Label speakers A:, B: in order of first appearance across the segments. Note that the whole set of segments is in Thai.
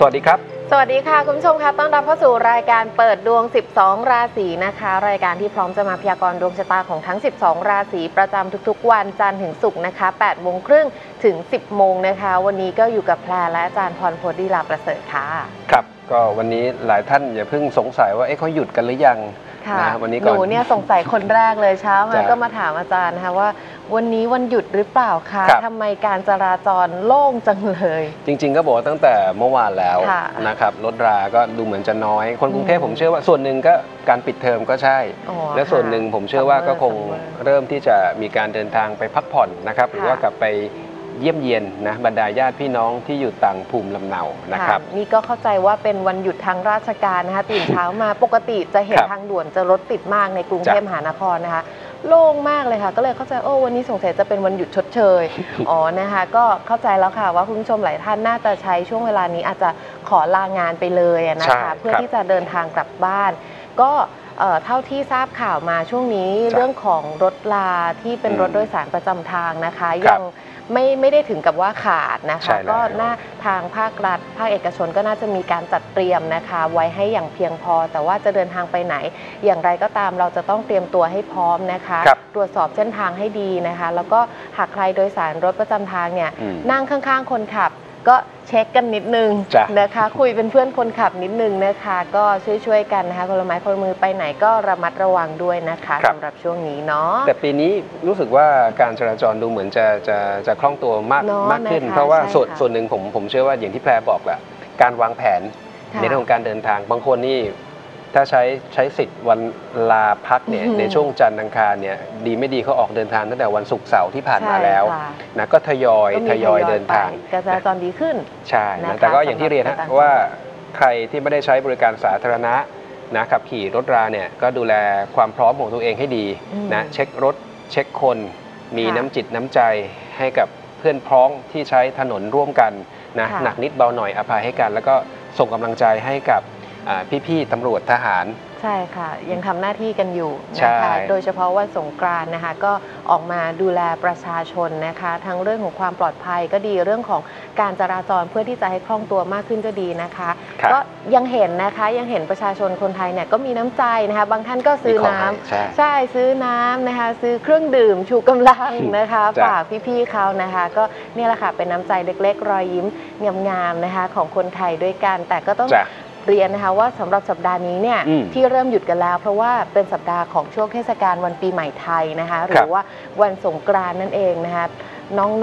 A: สวัสดีครับ
B: สวัสดีค่ะ คุณผู้ชมคะต้อนรับเข้าสู่รายการเปิดดวง 12 ราศีนะคะ รายการที่พร้อมจะมาพยากรณ์ดวงชะตาของทั้ง 12 ราศีประจำทุกๆ วันจันทร์ถึงศุกร์นะคะ8โมงครึ่งถึง 10 โมงนะคะ วันนี้ก็อยู่กับแพรและอาจารย์พรโพธิลาประเสริฐค่ะ
A: ครับ ก็วันนี้หลายท่านอย่าเพิ่งสงสัยว่าเอ๊ะเขาหยุดกันหรือยัง
B: ค่ะ
A: นะวันนี้
B: ห
A: ก่อน
B: นูเนี่ยสงสัยคนแรกเลยเช้ามา
A: จ้ะ
B: ก็มาถามอาจารย์นะคะว่า วันนี้วันหยุดหรือเปล่าคะ
A: ครับ
B: ทำไมการจราจรโล่งจังเลย
A: จริง ๆ ก็บอกว่าตั้งแต่เมื่อวานแล้ว
B: ค่ะ
A: นะครับรถราก็ดูเหมือนจะน้อย คนกรุงเทพ
B: อืม
A: ผมเชื่อว่าส่วนหนึ่งก็การปิดเทอมก็ใช่
B: อ๋อ
A: และส่วนหนึ่งผมเชื่อว่าก็คง
B: ซัมเมอร์
A: เริ่มที่จะมีการเดินทางไปพักผ่อนนะครับหรือว่ากลับไปเยี่ยมเยียนนะบรรดาญาติพี่น้องที่อยู่ต่างภูมิลำเนานะครับ
B: นี่ก็เข้าใจว่าเป็นวันหยุดทางราชการนะคะตื่นเช้ามาปกติจะเห็น
A: ครับ
B: ทางด่วนจะรถติดมากในกรุง
A: จ้ะ
B: เทพมหานครนะคะ โล่งมากเลยค่ะ ก็เลยเข้าใจโอ้วันนี้สงสัยจะเป็นวันหยุดชดเชย อ๋อนะคะ ก็เข้าใจแล้วค่ะว่าคุณผู้ชมหลายท่านน่าจะใช้ช่วงเวลานี้อาจจะขอลางานไปเลยอะนะ
A: ใช่
B: คะเพื่อ
A: ครับ
B: ที่จะเดินทางกลับบ้าน ก็เอ่อเท่าที่ทราบข่าวมาช่วงนี้
A: จ้ะ
B: เรื่องของรถลาที่เป็น
A: อืม
B: รถโดยสารประจำทางนะคะ
A: ครั
B: ยั
A: บ
B: ง ไม่ไม่ได้ถึงกับว่าขาดนะ
A: ใช่
B: คะ
A: แล้ว
B: ก็น่าทางภาครัฐ ภาคเอกชนก็น่าจะมีการจัดเตรียมนะคะ ไว้ให้อย่างเพียงพอ แต่ว่าจะเดินทางไปไหน อย่างไรก็ตามเราจะต้องเตรียมตัวให้พร้อมนะคะ
A: ครับ
B: ตรวจสอบเส้นทางให้ดีนะคะ แล้วก็หากใครโดยสารรถประจำทางเนี่ย
A: อืม
B: นั่งข้างๆ คนขับ ก็เช็คกันนิดนึง
A: จ้ะ
B: นะคะ คุยเป็นเพื่อนคนขับนิดนึงนะคะ ก็ช่วยๆกันนะคะคนละไม้คนละมือไปไหนก็ระมัดระวังด้วยนะคะ
A: ครับ
B: สำหรับช่วงนี้เนาะ
A: แต่ปีนี้รู้สึกว่าการจราจรดูเหมือนจะจะจะคล่องตัวมาก
B: เนอะ
A: มากขึ้น
B: นะคะ
A: เพราะว่า
B: ใช่
A: ส่วน
B: ค่ะ
A: ส่วนหนึ่งผมผมเชื่อว่าอย่างที่แพรบอกแหละการวางแผน
B: ค่ะ
A: ในเรื่องของการเดินทางบางคนนี่ ถ้าใช้ใช้สิทธิ์วันลาพักเนี่ย
B: อือหือ
A: ในช่วงจันทร์อังคารเนี่ยดีไม่ดีเขาออกเดินทางตั้งแต่วันศุกร์เสาร์ที่ผ่านมา
B: ใช่
A: แล้ว
B: ค่ะ
A: นะก็ทยอย
B: ก็มี
A: ทยอยเดินทาง
B: ไปการจราจรดีขึ้น
A: ใช่
B: นะ
A: นะคะแต่ก็อย่างที่เรียน
B: สำหรั
A: ฮะ
B: บการ
A: ว่าใครที่ไม่ได้ใช้บริการสาธารณะนะขับขี่รถราเนี่ยก็ดูแลความพร้อมของตัวเองให้ดี
B: อืม
A: นะเช็ครถเช็คคน มี
B: ค่ะ
A: น้ำจิตน้ำใจให้กับเพื่อนพ้องที่ใช้ถนนร่วมกันนะ
B: ค่ะ
A: หนักนิดเบาหน่อยอภัยให้กัน แล้วก็ส่งกำลังใจให้กับอ่า พี่ๆตำรวจทหาร
B: ใช่ค่ะ ยังทำหน้าที่กันอยู่
A: ใช่
B: นะคะโดยเฉพาะวันสงกรานต์นะคะ ก็ออกมาดูแลประชาชนนะคะ ทั้งเรื่องของความปลอดภัยก็ดีเรื่องของการจราจรเพื่อที่จะให้คล่องตัวมากขึ้นก็ดีนะคะ
A: ครับ
B: ก็ยังเห็นนะคะยังเห็นประชาชนคนไทยเนี่ยก็มีน้ำใจนะคะ บางท่านก็ซื้อ
A: มีของ
B: น้ำ
A: ให้ใช่
B: ใช่ซื้อน้ำนะคะ ซื้อเครื่องดื่มชูกำลังนะคะ
A: จ้ะ
B: ฝากพี่ๆเขานะคะ ก็เนี่ยแหละค่ะเป็นน้ำใจเล็ก ๆ รอยยิ้มงามๆนะคะ ของคนไทยด้วยกันแต่ก็ต้อง
A: จ้ะ
B: เรียนนะคะว่าสำหรับสัปดาห์นี้เนี่ย
A: อืม
B: ที่เริ่มหยุดกันแล้ว เพราะว่าเป็นสัปดาห์ของช่วงเทศกาลวันปีใหม่ไทยนะคะหรือว่าวันสงกรานต์นั่นเองนะคะ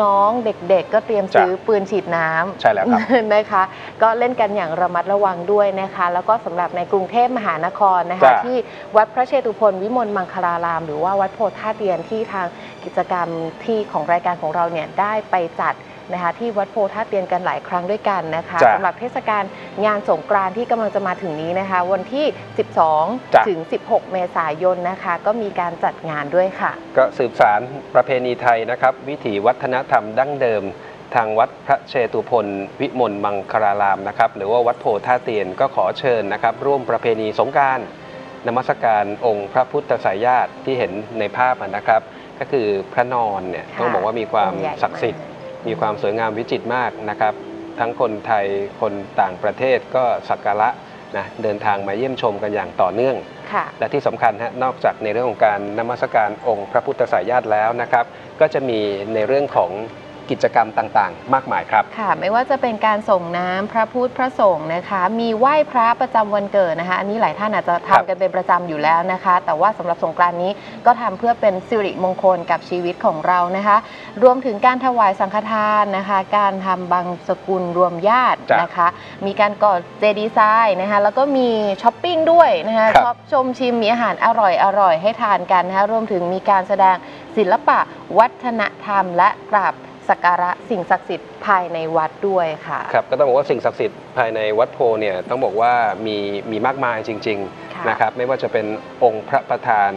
B: น้องๆเด็กๆ ก็เตรียม
A: จ้ะ
B: ซื้อปืนฉีดน้ำ
A: ใช่แล้วครับ
B: นะคะ ก็เล่นกันอย่างระมัดระวังด้วยนะคะ แล้วก็สำหรับในกรุงเทพมหานครนะคะ
A: จ้ะ
B: ที่วัดพระเชตุพนวิมลมังคลาราม หรือว่าวัดโพธาเตียนที่ทางกิจกรรมที่ของรายการของเราเนี่ยได้ไปจัด นะคะที่วัดโพธาเตียนกันหลายครั้งด้วยกันนะคะ
A: จ้ะ
B: สำหรับเทศกาลงานสงกรานต์ที่กำลังจะมาถึงนี้นะคะ วันที่
A: จ้ะ
B: 12 ถึง 16 เมษายนนะคะ ก็มีการจัดงานด้วยค่ะ
A: ก็สืบสารประเพณีไทยนะครับ วิถีวัฒนธรรมดั้งเดิม ทางวัดพระเชตุพนวิมลมังคลารามนะครับ หรือว่าวัดโพธาเตียนก็ขอเชิญนะครับ ร่วมประเพณีสงกรารนมัสการองค์พระพุทธสายญาติที่เห็นในภาพอะนะครับ ก็คือพระนอนเนี่ย
B: ค่ะ
A: ต้องบอกว่ามีความ
B: องค์ใหญ่
A: ศักดิ์สิทธิ์
B: มาก
A: มีความสวยงามวิจิตรมากนะครับ ทั้งคนไทยคนต่างประเทศก็สักการะนะเดินทางมาเยี่ยมชมกันอย่างต่อเนื่อง
B: ค่ะ
A: และที่สำคัญฮะนอกจากในเรื่องของการนมัสการองค์พระพุทธสายญาติแล้วนะครับ ก็จะมีในเรื่องของ กิจกรรมต่างๆ มากมายครับ
B: ค่ะ ไม่ว่าจะเป็นการส่งน้ำพระพุทธพระสงฆ์นะคะ มีไหว้พระประจำวันเกิดนะคะ อันนี้หลายท่านอาจจะ
A: ครับ
B: ทำกันเป็นประจำอยู่แล้วนะคะ แต่ว่าสำหรับสงกรานต์นี้ก็ทำเพื่อเป็นสิริมงคลกับชีวิตของเรานะคะ รวมถึงการถวายสังฆทานนะคะ การทำบังสกุลรวมญาติ
A: จ้ะ
B: นะคะ มีการก่อเจดีย์ทรายนะคะ แล้วก็มีช้อปปิ้งด้วยนะคะ
A: ครับ
B: ช็อปชมชิมมีอาหารอร่อยอร่อยให้ทานกันนะคะ รวมถึงมีการแสดงศิลปะวัฒนธรรม และกราบ สักการะสิ่งศักดิ์สิทธิ์ภายในวัดด้วยค่ะ
A: ครับก็ต้องบอกว่าสิ่งศักดิ์สิทธิ์ภายในวัดโพเนี่ยต้องบอกว่ามีมีมากมายจริง
B: ค่ะ
A: ๆนะครับไม่ว่าจะเป็นองค์พระประธาน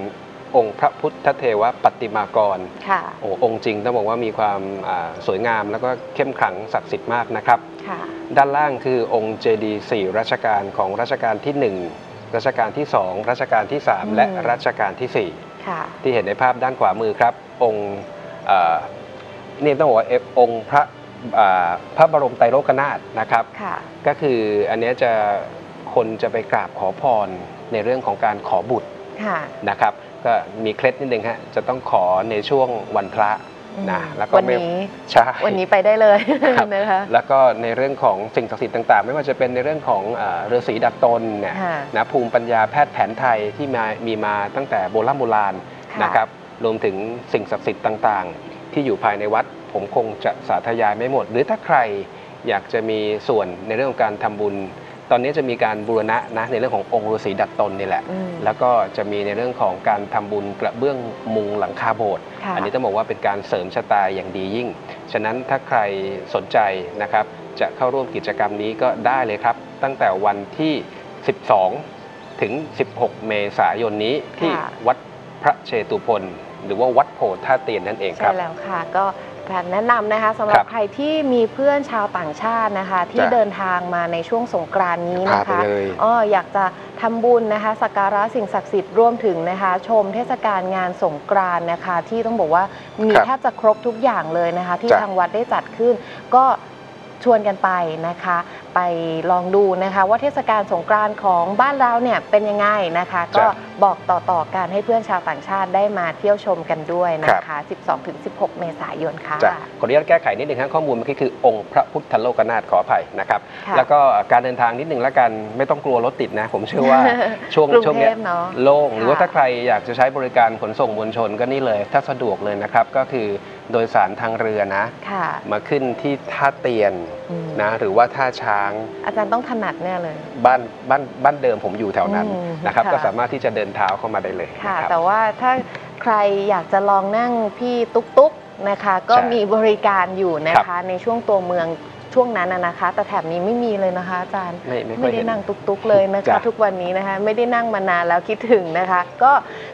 A: องค์พระพุทธเทวปฏิมากร
B: ค่ะ
A: โอ้องค์จริงต้องบอกว่ามีความอ่าสวยงามแล้วก็เข้มขลังศักดิ์สิทธิ์มากนะครับ
B: ค่ะ
A: ด้านล่างคือองค์เจดีย์สี่รัชกาลของรัชกาลที่ 1 รัชกาลที่ 2 รัชกาลที่
B: อืม
A: 3และรัชกาลที่
B: ค่ะ
A: 4ที่เห็นในภาพด้านขวามือครับ องค์เอ่อ นี่ต้องบอกว่าเอฟองค์พระอ่าพระบรมไตรโลกนาถนะครับ
B: ค่ะ
A: ก็คืออันเนี้ยจะคนจะไปกราบขอพรในเรื่องของการขอบุตร
B: ค่ะ
A: นะครับ ก็มีเคล็ดนิดนึงฮะจะต้องขอในช่วงวันพระนะ
B: อืม
A: แล้วก็
B: วัน
A: ไม่
B: นี้
A: ใช่
B: วันนี้ไปได้เลย
A: ครับ
B: นะคะ
A: แล้วก็ในเรื่องของสิ่งศักดิ์สิทธิ์ต่าง ๆ ไม่ว่าจะเป็นในเรื่องของเอ่อฤาษีดัดตนเนี่ย
B: ค่ะ
A: นะภูมิปัญญาแพทย์แผนไทยที่มามีมาตั้งแต่โบราณโบราณ
B: ค่ะ
A: นะครับรวมถึงสิ่งศักดิ์สิทธิ์ต่าง ๆ ที่อยู่ภายในวัด ผมคงจะสาธยายไม่หมด หรือถ้าใครอยากจะมีส่วนในเรื่องของการทำบุญ ตอนนี้จะมีการบูรณะนะในเรื่องขององค์ฤาษีดัดตนนี่แหละ
B: อืม
A: แล้วก็จะมีในเรื่องของการทำบุญกระเบื้องมุงหลังคาโบสถ์
B: ค่ะ
A: อันนี้ต้องบอกว่าเป็นการเสริมชะตาอย่างดียิ่ง ฉะนั้นถ้าใครสนใจนะครับจะเข้าร่วมกิจกรรมนี้ก็ได้เลยครับ ตั้งแต่วันที่ 12 ถึง 16 เมษายนนี้ที่
B: ค่ะ
A: วัดพระเชตุพน หรือว่าวัดโพธาเตียนนั่นเองค
B: ใช่
A: รับ
B: แล้วค่ะก็การแนะนำนะคะสำหรั
A: ครับบ
B: ใครที่มีเพื่อนชาวต่างชาตินะคะ ที่
A: จ้ะ
B: เดินทางมาในช่วงสงกรานต์นี้
A: พา
B: นะ
A: ไป
B: คะ
A: เลย
B: อ๋ออยากจะทำบุญนะคะสักการะสิ่งศักดิ์สิทธิ์รวมถึงนะคะ ชมเทศกาลงานสงกรานต์นะคะ ที่ต้องบอกว่ามี
A: ครับ
B: แทบจะครบทุกอย่างเลยนะคะ ที่
A: จ้ะ
B: ทางวัดได้จัดขึ้น ก็ชวนกันไปนะคะ ไปลองดูนะคะ ว่าเทศกาลสงกรานต์ของบ้านเราเนี่ยเป็นยังไงนะคะ ก็
A: จ้ะ
B: บอกต่อๆกันให้เพื่อนชาวต่างชาติได้มาเที่ยวชมกันด้วยนะคะ 12-16 เมษายนค่ะ
A: จะขออนุญาตแก้ไขนิดหนึ่งครับข้อมูลเมื่อกี้คือองค์พระพุทธโลกนาถขออภัยนะครับ
B: ค่ะ
A: แล้วก็การเดินทางนิดหนึ่งแล้วกันไม่ต้องกลัวรถติดนะ ผมเชื่อว่าช่วง
B: กรุง
A: ช่วง
B: เท
A: เนี้ย
B: พเนาะ
A: โล่งหรือว่า
B: ค่ะ
A: ถ้าใครอยากจะใช้บริการขนส่งมวลชนก็นี่เลย ถ้าสะดวกเลยนะครับ ก็คือโดยสารทางเรือนะ
B: ค่ะ
A: มาขึ้นที่ท่าเตียน
B: อืม
A: นะหรือว่าท่าช้าง
B: อาจารย์ต้องถนัดแน่เลย
A: บ้านบ้านบ้านเดิมผมอยู่แถวนั้น
B: อืม
A: นะครับ
B: ค่ะ
A: ก็สามารถที่จะเดินเท้าเข้ามาได้เลย
B: ค่ะ
A: นะครับ
B: แต่ว่าถ้าใครอยากจะลองนั่งพี่ตุ๊กตุ๊กนะคะ ก็
A: ใช่
B: มีบริการอยู่นะ
A: ครั
B: คะ
A: บ
B: ในช่วงตัวเมือง ช่วงนั้นนะนะคะ แต่แถบนี้ไม่มีเลยนะคะอาจารย์
A: ไม่ไม่ค่
B: ไม่
A: อย
B: ได้
A: เห็น
B: นั่งตุ๊กตุ๊กเลยนะคะ
A: จ้ะ
B: ทุกวันนี้นะคะ ไม่ได้นั่งมานานแล้วคิดถึงนะคะ ก็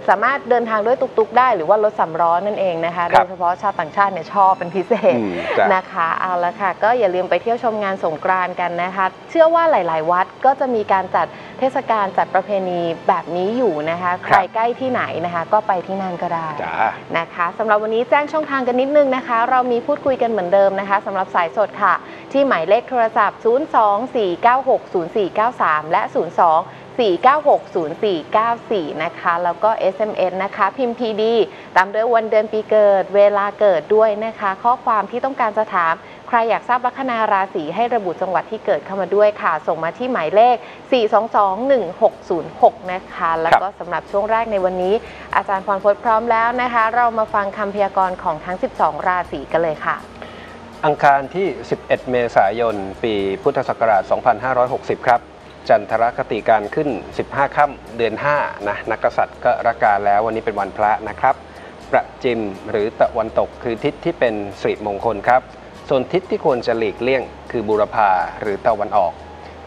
B: สามารถเดินทางด้วยตุ๊กตุ๊กได้หรือว่ารถสำล้อนั่นเองนะคะ
A: ค
B: โด
A: รับ
B: ยเฉพาะชาวต่างชาติเนี่ยชอบเป็นพิเศษ
A: อืมจ้ะ
B: นะคะเอาละค่ะ ก็อย่าลืมไปเที่ยวชมงานสงกรานต์กันนะคะ เชื่อว่าหลาย ๆ วัดก็จะมีการจัดเทศกาลจัดประเพณีแบบนี้อยู่นะคะ ใครใกล้ที่ไหนนะคะ ก็ไปที่นั่นก็ได้
A: จ้า
B: นะคะสำหรับวันนี้แจ้งช่องทางกันนิดนึงนะคะ เรามีพูดคุยกันเหมือนเดิมนะคะสำหรับสายสดค่ะ ที่หมายเลขโทรศัพท์ 024960493 และ 02-4960494 นะคะ แล้วก็ SMS นะคะ พิมพ์ PD ตามด้วยวันเดือนปีเกิด เวลาเกิดด้วยนะคะ ข้อความที่ต้องการจะถามใค รอยากทราบลัคนาราศีให้ระบุจังหวัดที่เกิดเข้ามาด้วยค่ะ ส่งมาที่หมายเลข 4221606 นะคะ แล้วก็สำหรับช่วงแรกในวันนี้ อาจารย์พรพจน์พร้อมแล้วนะคะ เรามาฟังคำพยากรณ์ของทั้ง 12 ราศีกันเลยค่ะ
A: อังคารที่ 11 เมษายน ปีพุทธศักราช 2560 ครับจันทรคติการขึ้น 15 ค่ำเดือน 5 นะ นักกษัตริย์ก็ระกาแล้ววันนี้เป็นวันพระนะครับ ประจิมหรือตะวันตกคือทิศที่เป็นสิริมงคลครับ ส่วนทิศที่ควรจะหลีกเลี่ยง คือบุรพาหรือตะวันออก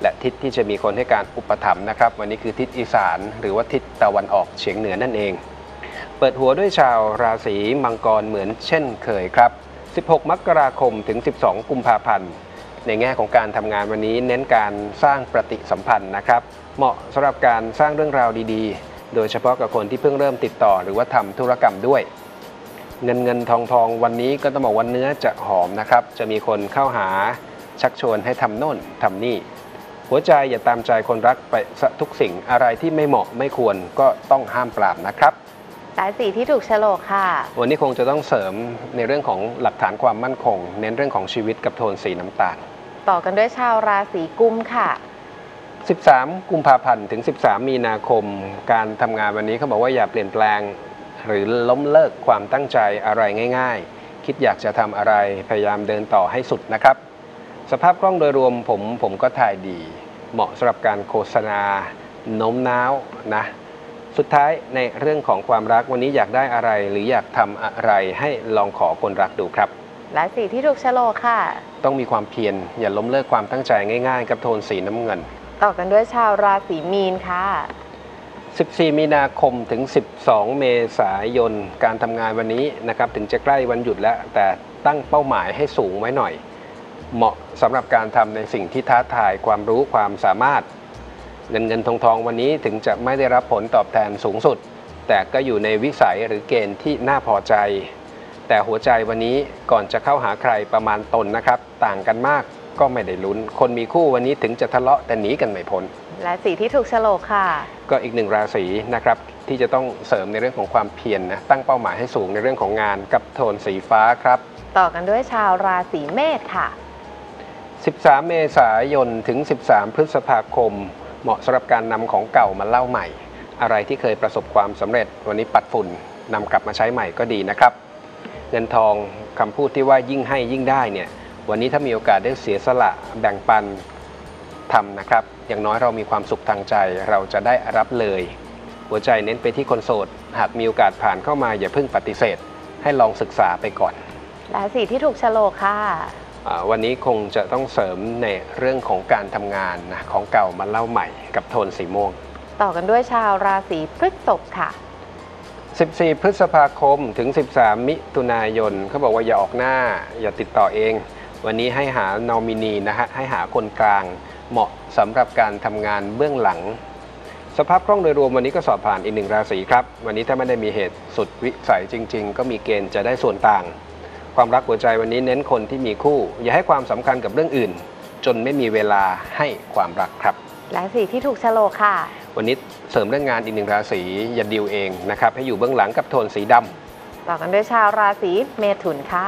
A: และทิศที่จะมีคนให้การอุปถัมภ์นะครับ วันนี้คือทิศอีสานหรือว่าทิศตะวันออกเฉียงเหนือนั่นเอง เปิดหัวด้วยชาวราศีมังกรเหมือนเช่นเคยครับ 16 มกราคมถึง 12 กุมภาพันธ์ในแง่ของการทำงานวันนี้เน้นการสร้างปฏิสัมพันธ์นะครับ เหมาะสำหรับการสร้างเรื่องราวดีๆ โดยเฉพาะกับคนที่เพิ่งเริ่มติดต่อหรือว่าทำธุรกรรมด้วย เงินเงินทองทองวันนี้ก็ต้องบอกว่าเนื้อจะหอมนะครับ จะมีคนเข้าหาชักชวนให้ทำโน่นทำนี่ หัวใจอย่าตามใจคนรักไปซะทุกสิ่งอะไรที่ไม่เหมาะไม่ควรก็ต้องห้ามปรามนะครับ
B: สายสีที่ถูกโฉลกค่ะ
A: วันนี้คงจะต้องเสริมในเรื่องของหลักฐานความมั่นคง เน้นเรื่องของชีวิตกับโทนสีน้ำตาล
B: ต่อกันด้วยชาวราศีกุมค่ะ
A: 13 กุมภาพันธ์ถึง 13 มีนาคม การทำงานวันนี้เขาบอกว่าอย่าเปลี่ยนแปลง หรือล้มเลิกความตั้งใจอะไรง่าย ๆ คิดอยากจะทำอะไรพยายามเดินต่อให้สุดนะครับ สภาพกล้องโดยรวมผมผมก็ถ่ายดี เหมาะสำหรับการโฆษณาโน้มน้าวนะสุดท้ายในเรื่องของความรักวันนี้อยากได้อะไรหรืออยากทำอะไรให้ลองขอคนรักดูครับ
B: ราศีที่ถูกโฉลกค่ะ
A: ต้องมีความเพียรอย่าล้มเลิกความตั้งใจง่ายๆ กับโทนสีน้ำเงิน
B: ต่อกันด้วยชาวราศีมีนค่ะ
A: 14 มีนาคมถึง 12 เมษายน การทำงานวันนี้นะครับถึงจะใกล้วันหยุดแล้ว แต่ตั้งเป้าหมายให้สูงไว้หน่อย เหมาะสำหรับการทำในสิ่งที่ท้าทายความรู้ความสามารถ เงินเงินทองทองวันนี้ถึงจะไม่ได้รับผลตอบแทนสูงสุด แต่ก็อยู่ในวิสัยหรือเกณฑ์ที่น่าพอใจ แต่หัวใจวันนี้ก่อนจะเข้าหาใครประมาณตนนะครับ ต่างกันมากก็ไม่ได้ลุ้น คนมีคู่วันนี้ถึงจะทะเลาะแต่หนีกันไม่พ้น
B: และสีที่ถูกโฉลกค่ะ
A: ก็อีกหนึ่งราศีนะครับที่จะต้องเสริมในเรื่องของความเพียรนะตั้งเป้าหมายให้สูงในเรื่องของงานกับโทนสีฟ้าครับ
B: ต่อกันด้วยชาวราศีเมษค่ะ
A: 13 เมษายนถึง 13 พฤษภาคม เหมาะสำหรับการนำของเก่ามาเล่าใหม่ อะไรที่เคยประสบความสำเร็จ วันนี้ปัดฝุ่นนำกลับมาใช้ใหม่ก็ดีนะครับ เงินทองคำพูดที่ว่ายิ่งให้ยิ่งได้เนี่ยวันนี้ถ้ามีโอกาสได้เสียสละแบ่งปัน ทำนะครับ อย่างน้อยเรามีความสุขทางใจ เราจะได้รับเลย หัวใจเน้นไปที่คนโสด หากมีโอกาสผ่านเข้ามาอย่าเพิ่งปฏิเสธ ให้ลองศึกษาไปก่อน
B: และสีที่ถูกโฉลกค่ะ
A: อ่าวันนี้คงจะต้องเสริมในเรื่องของการทำงานนะของเก่ามาเล่าใหม่กับโทนสีม่วง
B: ต่อกันด้วยชาวราศีพฤษภค่ะ
A: 14 พฤษภาคมถึง 13 มิถุนายนเขาบอกว่าอย่าออกหน้า อย่าติดต่อเอง วันนี้ให้หานอมินีนะฮะให้หาคนกลาง เหมาะสำหรับการทำงานเบื้องหลัง สภาพคล่องโดยรวมวันนี้ก็สอบผ่านอีกหนึ่งราศีครับ วันนี้ถ้าไม่ได้มีเหตุสุดวิสัยจริง ๆ ก็มีเกณฑ์จะได้ส่วนต่าง ความรักหัวใจวันนี้เน้นคนที่มีคู่ อย่าให้ความสำคัญกับเรื่องอื่น จนไม่มีเวลาให้ความรักครับ
B: และสีที่ถูกโฉลกค่ะ
A: วันนี้เสริมเรื่องงานอีกหนึ่งราศีอย่าดิวเองนะครับให้อยู่เบื้องหลังกับโทนสีดำ
B: ต่อกันด้วยชาวราศีเมถุนค่ะ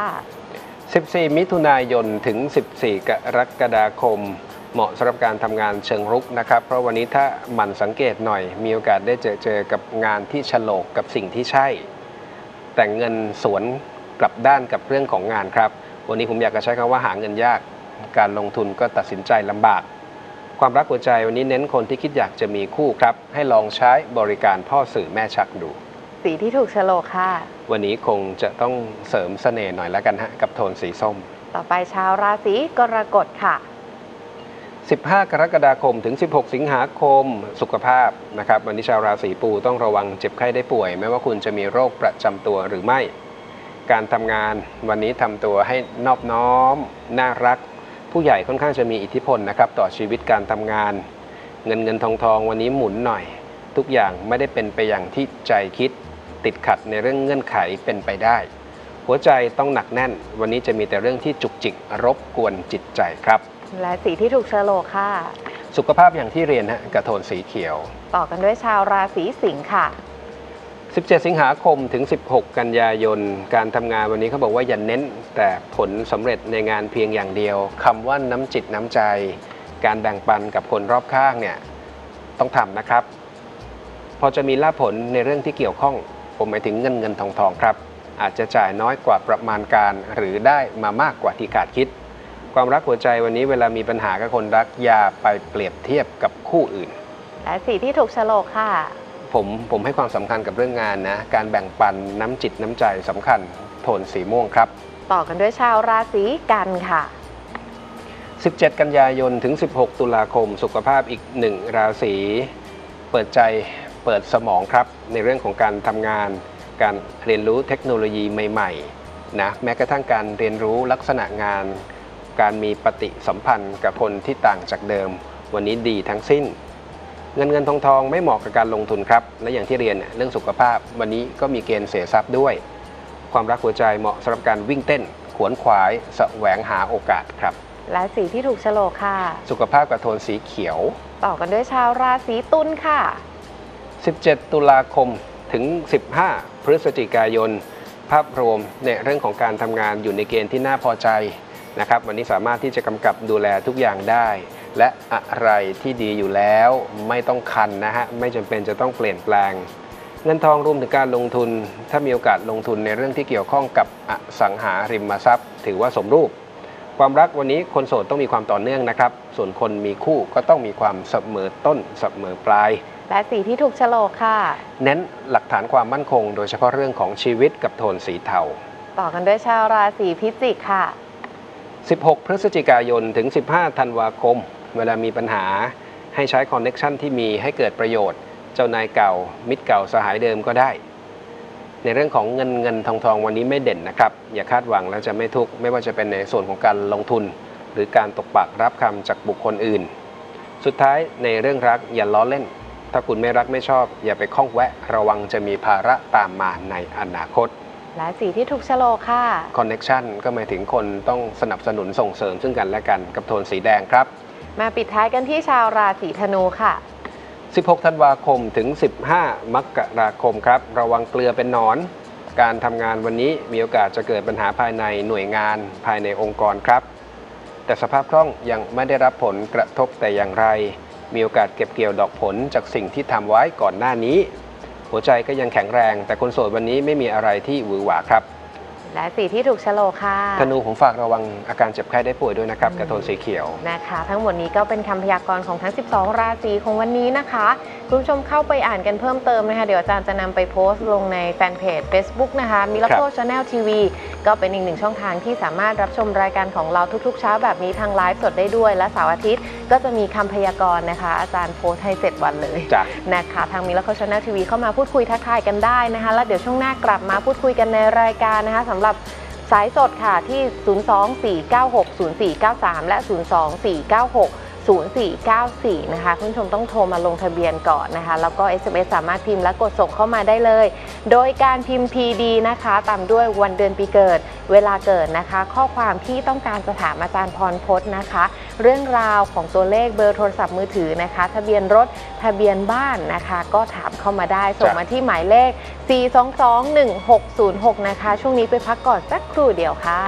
A: 14 มิถุนายนถึง 14 กรกฎาคม เหมาะสำหรับการทำงานเชิงรุกนะครับ เพราะวันนี้ถ้าหมั่นสังเกตหน่อย มีโอกาสได้เจอเจอกับงานที่ฉลกกับสิ่งที่ใช่ แต่เงินสวนกลับด้านกับเรื่องของงานครับ วันนี้ผมอยากจะใช้คำว่าหาเงินยาก การลงทุนก็ตัดสินใจลำบาก ความรักหัวใจวันนี้เน้นคนที่คิดอยากจะมีคู่ครับ ให้ลองใช้บริการพ่อสื่อแม่ชักดู
B: สีที่ถูกโฉลกค่ะ
A: วันนี้คงจะต้องเสริมเสน่ห์หน่อยแล้วกันฮะกับโทนสีส้ม
B: ต่อไปชาวราศีกรกฎค่ะ
A: 15 กรกฎาคมถึง 16 สิงหาคมสุขภาพนะครับวันนี้ชาวราศีปูต้องระวังเจ็บไข้ได้ป่วย ไม่ว่าคุณจะมีโรคประจำตัวหรือไม่ การทำงานวันนี้ทำตัวให้นอบน้อม น่ารัก ผู้ใหญ่ค่อนข้างจะมีอิทธิพลนะครับต่อชีวิตการทำงาน เงินเงินทองทองวันนี้หมุนหน่อย ทุกอย่างไม่ได้เป็นไปอย่างที่ใจคิด ติดขัดในเรื่องเงื่อนไขเป็นไปได้ หัวใจต้องหนักแน่น วันนี้จะมีแต่เรื่องที่จุกจิกรบกวนจิตใจครับ
B: และสีที่ถูกโฉลกค่ะ
A: สุขภาพอย่างที่เรียนฮะกระโทนสีเขียว
B: ต่อกันด้วยชาวราศีสิงค์ค่ะ
A: 17 สิงหาคมถึง 16 กันยายน การทำงานวันนี้เขาบอกว่าอย่าเน้นแต่ผลสำเร็จในงานเพียงอย่างเดียวคำว่าน้ำจิตน้ำใจ การแบ่งปันกับคนรอบข้างเนี่ยต้องทำนะครับ พอจะมีลาภผลในเรื่องที่เกี่ยวข้อง ผมหมายถึงเงินเงินทองทองครับ อาจจะจ่ายน้อยกว่าประมาณการ หรือได้มามากกว่าที่คาดคิด ความรักหัวใจวันนี้เวลามีปัญหากับคนรักอย่าไปเปรียบเทียบกับคู่อื่น
B: และสีที่ถูกโฉลกค่ะ
A: ผมผมให้ความสำคัญกับเรื่องงานนะ การแบ่งปันน้ำจิตน้ำใจสำคัญโทนสีม่วงครับ
B: ต่อกันด้วยชาวราศีกันค่ะ
A: 17 กันยายนถึง 16 ตุลาคม สุขภาพอีกหนึ่งราศีเปิดใจเปิดสมองครับ ในเรื่องของการทำงาน การเรียนรู้เทคโนโลยีใหม่ๆนะแม้กระทั่งการเรียนรู้ลักษณะงาน การมีปฏิสัมพันธ์กับคนที่ต่างจากเดิม วันนี้ดีทั้งสิ้น เงินเงินทองทองไม่เหมาะกับการลงทุนครับ และอย่างที่เรียนเนี่ยเรื่องสุขภาพ วันนี้ก็มีเกณฑ์เสียทรัพย์ด้วย ความรักหัวใจเหมาะสำหรับการวิ่งเต้น ขวนขวายแสวงหาโอกาสครับ
B: และสีที่ถูกโฉลกค่ะ
A: สุขภาพกับโทนสีเขียว
B: ต่อกันด้วยชาวราศีตุลค่ะ
A: 17 ตุลาคมถึง 15 พฤศจิกายน ภาพรวมในเรื่องของการทำงานอยู่ในเกณฑ์ที่น่าพอใจ นะครับวันนี้สามารถที่จะกำกับดูแลทุกอย่างได้ และอะไรที่ดีอยู่แล้วไม่ต้องคันนะฮะไม่จำเป็นจะต้องเปลี่ยนแปลง เงินทองรวมถึงการลงทุน ถ้ามีโอกาสลงทุนในเรื่องที่เกี่ยวข้องกับอสังหาริมทรัพย์ ถือว่าสมรูป ความรักวันนี้คนโสดต้องมีความต่อเนื่องนะครับ ส่วนคนมีคู่ก็ต้องมีความเสมอต้นเสมอปลาย
B: และสีที่ถูกโฉลกค่ะ
A: เน้นหลักฐานความมั่นคง โดยเฉพาะเรื่องของชีวิตกับโทนสีเทา
B: ต่อกันด้วยชาวราศีพิจิกค่ะ
A: 16 พฤศจิกายนถึง 15 ธันวาคม เวลามีปัญหาให้ใช้คอนเน็ชันที่มีให้เกิดประโยชน์ เจ้านายเก่า มิตรเก่าสหายเดิมก็ได้ ในเรื่องของเงินเงินทองทองวันนี้ไม่เด่นนะครับ อย่าคาดหวังแล้วจะไม่ทุกข์ไม่ว่าจะเป็นในส่วนของการลงทุน หรือการตกปากรับคำจากบุคคลอื่น สุดท้ายในเรื่องรักอย่าล้อเล่น ถ้าคุณไม่รักไม่ชอบ อย่าไปข้องแวะ ระวังจะมีภาระตามมาในอนาคต
B: และสีที่ถูกโฉลกค่ะ
A: คอนเน็ชันก็หมายถึงคนต้องสนับสนุนส่งเสริมซึ่งกันและกันกับโทนสีแดงครับ
B: มาปิดท้ายกันที่ชาวราศีธนูค่ะ
A: 16 ธันวาคมถึง 15 มกราคมครับ ระวังเกลือเป็นหนอน การทำงานวันนี้มีโอกาสจะเกิดปัญหาภายในหน่วยงานภายในองค์กรครับ แต่สภาพคล่องยังไม่ได้รับผลกระทบแต่อย่างไร มีโอกาสเก็บเกี่ยวดอกผลจากสิ่งที่ทำไว้ก่อนหน้านี้ หัวใจก็ยังแข็งแรง แต่คนโสดวันนี้ไม่มีอะไรที่หวือหวาครับ
B: และสีที่ถูกโฉลกค่ะ
A: ธนูผมฝากระวังอาการเจ็บไข้ได้ป่วยด้วยนะครับกับโทนสีเขียว
B: นะคะ ทั้งหมดนี้ก็เป็นคำพยากรณ์ของทั้ง 12 ราศีของวันนี้นะคะคุณผู้ชมเข้าไปอ่านกันเพิ่มเติมนะคะ เดี๋ยวอาจารย์จะนำไปโพสต์ลงในแฟนเพจ Facebook นะคะมิล
A: ครั
B: โ o
A: บ
B: ช Channel TV ก็เป็นอีกหนึ่งช่องทางที่สามารถรับชมรายการของเราทุกๆ เช้าแบบนี้ทางไลฟ์สดได้ด้วย และเสาร์อาทิตย์ก็จะมีคำพยากรณ์นะคะ อาจารย์โพสต์ให้7วันเลย
A: จ้ะ
B: นะคะทางมิลโ o ช Channel TV เข้ามาพูดคุยทักทายกันได้นะคะ แล้วเดี๋ยวช่วงหน้ากลับมาพูดคุยกันในรายการนะคะสำหรับสายสดค่ะที่ 024960493 และ 02496 0494 นะคะ คุณผู้ชมต้องโทรมาลงทะเบียนก่อนนะคะ แล้วก็ SMS สามารถพิมพ์และกดส่งเข้ามาได้เลย โดยการพิมพ์ PD นะคะ ตามด้วยวันเดือนปีเกิด เวลาเกิดนะคะ ข้อความที่ต้องการจะถามอาจารย์พรพจน์นะคะ เรื่องราวของตัวเลขเบอร์โทรศัพท์มือถือนะคะ ทะเบียนรถทะเบียนบ้านนะคะ ก็ถามเข้ามาได้ส่ง
A: จ้ะ
B: มาที่หมายเลข 4221606 นะคะ ช่วงนี้ไปพักก่อนสักครู่เดียวค่ะ